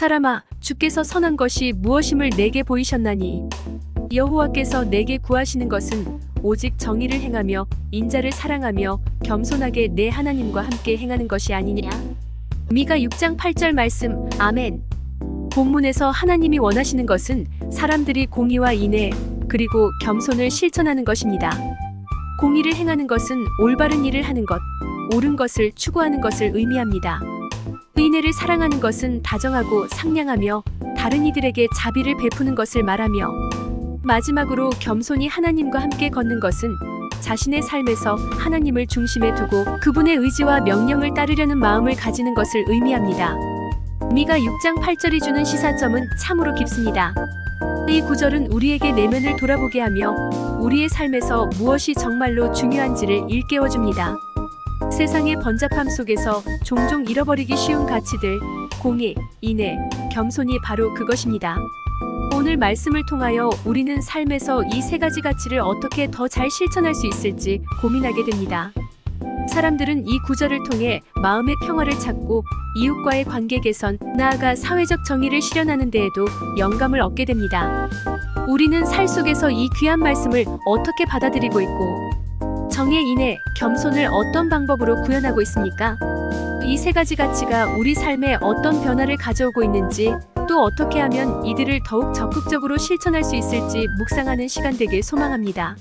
사람아, 주께서 선한 것이 무엇임을 내게 보이셨나니 여호와께서 내게 구하시는 것은 오직 정의를 행하며 인자를 사랑하며 겸손하게 내 하나님과 함께 행하는 것이 아니냐. 미가 6장 8절 말씀. 아멘. 본문에서 하나님이 원하시는 것은 사람들이 공의와 인애 그리고 겸손을 실천하는 것입니다. 공의를 행하는 것은 올바른 일을 하는 것, 옳은 것을 추구하는 것을 의미합니다. 의인을 사랑하는 것은 다정하고 상냥하며 다른 이들에게 자비를 베푸는 것을 말하며 마지막으로 겸손히 하나님과 함께 걷는 것은 자신의 삶에서 하나님을 중심에 두고 그분의 의지와 명령을 따르려는 마음을 가지는 것을 의미합니다. 미가 6장 8절이 주는 시사점은 참으로 깊습니다. 이 구절은 우리에게 내면을 돌아보게 하며 우리의 삶에서 무엇이 정말로 중요한지를 일깨워 줍니다. 세상의 번잡함 속에서 종종 잃어버리기 쉬운 가치들, 공의, 인애, 겸손이 바로 그것입니다. 오늘 말씀을 통하여 우리는 삶에서 이 세 가지 가치를 어떻게 더 잘 실천할 수 있을지 고민하게 됩니다. 사람들은 이 구절을 통해 마음의 평화를 찾고 이웃과의 관계 개선, 나아가 사회적 정의를 실현하는 데에도 영감을 얻게 됩니다. 우리는 살 속에서 이 귀한 말씀을 어떻게 받아들이고 있고 정의 인해 겸손을 어떤 방법으로 구현하고 있습니까? 이 세 가지 가치가 우리 삶에 어떤 변화를 가져오고 있는지 또 어떻게 하면 이들을 더욱 적극적으로 실천할 수 있을지 묵상하는 시간 되길 소망합니다.